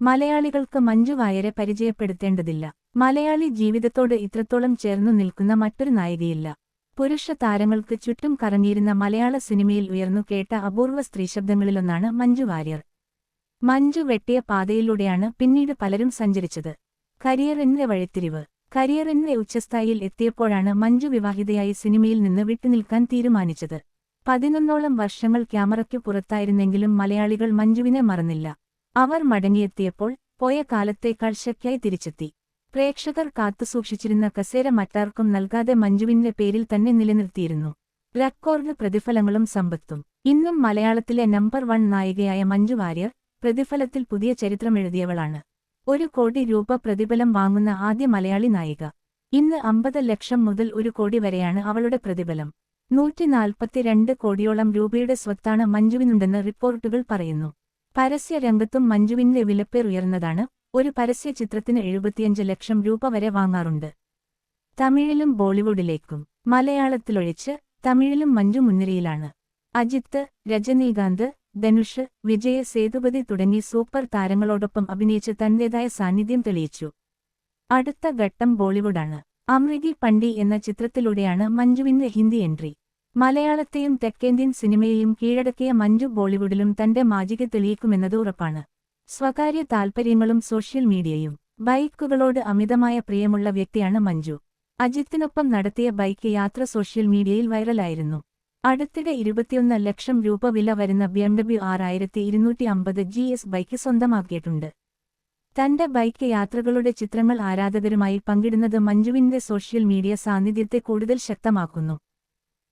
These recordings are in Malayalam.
മലയാളികൾക്ക് മഞ്ജു വാര്യരെ പരിചയപ്പെടുത്തേണ്ടതില്ല. മലയാളി ജീവിതത്തോട് ഇത്രത്തോളം ചേർന്നു നിൽക്കുന്ന മറ്റൊരു നായികയില്ല. പുരുഷ താരങ്ങൾക്ക് ചുറ്റും കറങ്ങിയിരുന്ന മലയാള സിനിമയിൽ ഉയർന്നു കേട്ട അപൂർവ സ്ത്രീശബ്ദങ്ങളിലൊന്നാണ് മഞ്ജു വാര്യർ. മഞ്ജു വെട്ടിയ പാതയിലൂടെയാണ് പിന്നീട് പലരും സഞ്ചരിച്ചത്. കരിയറിന്റെ വഴിത്തിരിവ്. കരിയറിന്റെ ഉച്ചസ്ഥായിയിൽ എത്തിയപ്പോഴാണ് മഞ്ജു വിവാഹിതയായി സിനിമയിൽ നിന്ന് വിട്ടുനിൽക്കാൻ തീരുമാനിച്ചത്. പതിനൊന്നോളം വർഷങ്ങൾ ക്യാമറയ്ക്കു പുറത്തായിരുന്നെങ്കിലും മലയാളികൾ മഞ്ജുവിനെ മറന്നില്ല. അവർ മടങ്ങിയെത്തിയപ്പോൾ പോയ കാലത്തെ ശക്തിയായി തിരിച്ചെത്തി. പ്രേക്ഷകർ കാത്തുസൂക്ഷിച്ചിരുന്ന കസേര മറ്റാർക്കും നൽകാതെ മഞ്ജുവിന്റെ പേരിൽ തന്നെ നിലനിർത്തിയിരുന്നു. റെക്കോർഡ് പ്രതിഫലങ്ങളും സമ്പത്തും. ഇന്നും മലയാളത്തിലെ നമ്പർ വൺ നായികയായ മഞ്ജു വാര്യർ പ്രതിഫലത്തിൽ പുതിയ ചരിത്രം ചരിത്രമെഴുതിയവളാണ് ഒരു കോടി രൂപ പ്രതിഫലം വാങ്ങുന്ന ആദ്യ മലയാളി നായിക. ഇന്ന് അമ്പത് ലക്ഷം മുതൽ ഒരു കോടി വരെയാണ് അവളുടെ പ്രതിഫലം. നൂറ്റി നാൽപ്പത്തിരണ്ട് കോടിയോളം രൂപയുടെ സ്വത്താണ് മഞ്ജുവിനുണ്ടെന്ന് റിപ്പോർട്ടുകൾ പറയുന്നു. പരസ്യരംഗത്തും മഞ്ജുവിന്റെ വിലപ്പേർ ഉയർന്നതാണ്. ഒരു പരസ്യ ചിത്രത്തിന് എഴുപത്തിയഞ്ച് ലക്ഷം രൂപ വരെ വാങ്ങാറുണ്ട്. തമിഴിലും ബോളിവുഡിലേക്കും മലയാളത്തിലൊഴിച്ച് തമിഴിലും മഞ്ജു മുൻനിരയിലാണ്. അജിത്ത് രജനീകാന്ത് ധനുഷ് വിജയ് സേതുപതി തുടങ്ങി സൂപ്പർ താരങ്ങളോടൊപ്പം അഭിനയിച്ച് തന്റേതായ സാന്നിധ്യം തെളിയിച്ചു. അടുത്ത ഘട്ടം ബോളിവുഡാണ്. അമൃതി പണ്ഡി എന്ന ചിത്രത്തിലൂടെയാണ് മഞ്ജുവിന്റെ ഹിന്ദി എൻട്രി. മലയാളത്തെയും തെക്കേന്ത്യൻ സിനിമയെയും കീഴടക്കിയ മഞ്ജു ബോളിവുഡിലും തന്റെ മാജിക തെളിയിക്കുമെന്നത് ഉറപ്പാണ്. സ്വകാര്യ താൽപ്പര്യങ്ങളും സോഷ്യൽ മീഡിയയും ബൈക്കുകളോട് അമിതമായ പ്രിയമുള്ള വ്യക്തിയാണ് മഞ്ജു. അജിത്തിനൊപ്പം നടത്തിയ ബൈക്ക് യാത്ര സോഷ്യൽ മീഡിയയിൽ വൈറലായിരുന്നു. അടുത്തിടെ ഇരുപത്തിയൊന്ന് ലക്ഷം രൂപ വില വരുന്ന ബി എം ഡബ്ല്യു ആറായിരത്തി ഇരുന്നൂറ്റി അമ്പത് ജി എസ് ബൈക്ക് സ്വന്തമാക്കിയിട്ടുണ്ട്. തന്റെ ബൈക്ക് യാത്രകളുടെ ചിത്രങ്ങൾ ആരാധകരുമായി പങ്കിടുന്നത് മഞ്ജുവിന്റെ സോഷ്യൽ മീഡിയ സാന്നിധ്യത്തെ കൂടുതൽ ശക്തമാക്കുന്നു.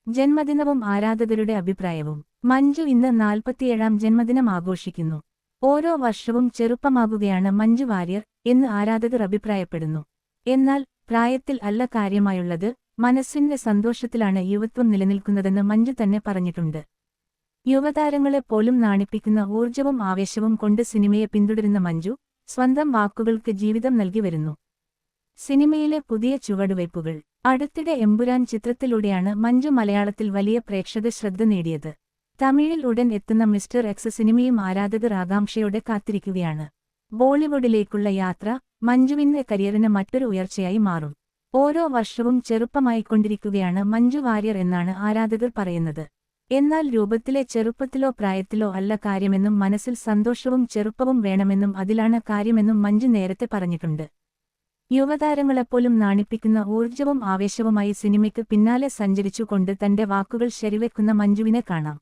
ജന്മദിനവും ആരാധകരുടെ അഭിപ്രായവും. മഞ്ജു ഇന്ന് നാൽപ്പത്തിയേഴാം ജന്മദിനം ആഘോഷിക്കുന്നു. ഓരോ വർഷവും ചെറുപ്പമാകുകയാണ് മഞ്ജു വാര്യർ എന്ന് ആരാധകർ അഭിപ്രായപ്പെടുന്നു. എന്നാൽ പ്രായത്തിൽ അല്ല കാര്യമായുള്ളത് മനസ്സിന്റെ സന്തോഷത്തിലാണ് യുവത്വം നിലനിൽക്കുന്നതെന്ന് മഞ്ജു തന്നെ പറഞ്ഞിട്ടുണ്ട്. യുവതാരങ്ങളെ പോലും നാണിപ്പിക്കുന്ന ഊർജവും ആവേശവും കൊണ്ട് സിനിമയെ പിന്തുടരുന്ന മഞ്ജു സ്വന്തം വാക്കുകൾക്ക് ജീവിതം നൽകി വരുന്നു. സിനിമയിലെ പുതിയ ചുവടുവയ്പ്പുകൾ അടുത്തിടെ എമ്പുരാൻ ചിത്രത്തിലൂടെയാണ് മഞ്ജു മലയാളത്തിൽ വലിയ പ്രേക്ഷക ശ്രദ്ധ നേടിയത്. തമിഴിൽ ഉടൻ എത്തുന്ന മിസ്റ്റർ എക്സ് സിനിമയും ആരാധകർ ആകാംക്ഷയോടെ കാത്തിരിക്കുകയാണ്. ബോളിവുഡിലേക്കുള്ള യാത്ര മഞ്ജുവിന്റെ കരിയറിന് മറ്റൊരു ഉയർച്ചയായി മാറും. ഓരോ വർഷവും ചെറുപ്പമായിക്കൊണ്ടിരിക്കുകയാണ് മഞ്ജു വാര്യർ എന്നാണ് ആരാധകർ പറയുന്നത്. എന്നാൽ രൂപത്തിലെ ചെറുപ്പത്തിലോ പ്രായത്തിലോ അല്ല കാര്യമെന്നും മനസ്സിൽ സന്തോഷവും ചെറുപ്പവും വേണമെന്നും അതിലാണ് കാര്യമെന്നും മഞ്ജു നേരത്തെ പറഞ്ഞിട്ടുണ്ട്. യുവതാരങ്ങളെപ്പോലും നാണിപ്പിക്കുന്ന ഊർജവും ആവേശവുമായി സിനിമയ്ക്ക് പിന്നാലെ സഞ്ചരിച്ചുകൊണ്ട് തന്റെ വാക്കുകൾ ശരിവെക്കുന്ന മഞ്ജുവിനെ കാണാം.